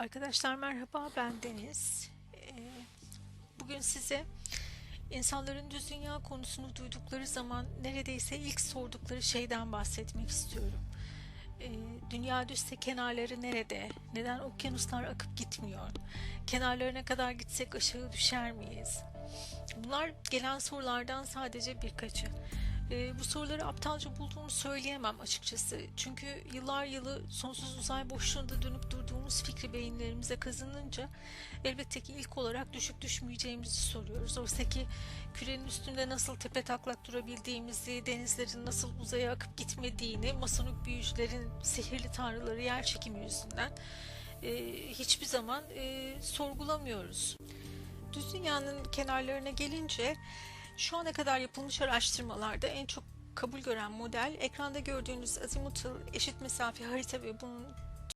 Arkadaşlar merhaba ben Deniz. Ee, Bugün size insanların düz dünya konusunu duydukları zaman neredeyse ilk sordukları şeyden bahsetmek istiyorum. Ee, Dünya düzse kenarları nerede? Neden okyanuslar akıp gitmiyor? Kenarlarına kadar gitsek aşağı düşer miyiz? Bunlar gelen sorulardan sadece birkaçı. Ee, bu soruları aptalca bulduğumu söyleyemem açıkçası. Çünkü yıllar yılı sonsuz uzay boşluğunda dönüp durduğumuz fikri beyinlerimize kazınınca elbette ki ilk olarak düşüp düşmeyeceğimizi soruyoruz. Oysa ki kürenin üstünde nasıl tepe taklak durabildiğimizi, denizlerin nasıl uzaya akıp gitmediğini, masonik büyücülerin sihirli tanrıları yer çekimi yüzünden e, hiçbir zaman e, sorgulamıyoruz. Düz dünyanın kenarlarına gelince şu ana kadar yapılmış araştırmalarda en çok kabul gören model ekranda gördüğünüz azimutal eşit mesafe harita ve bunun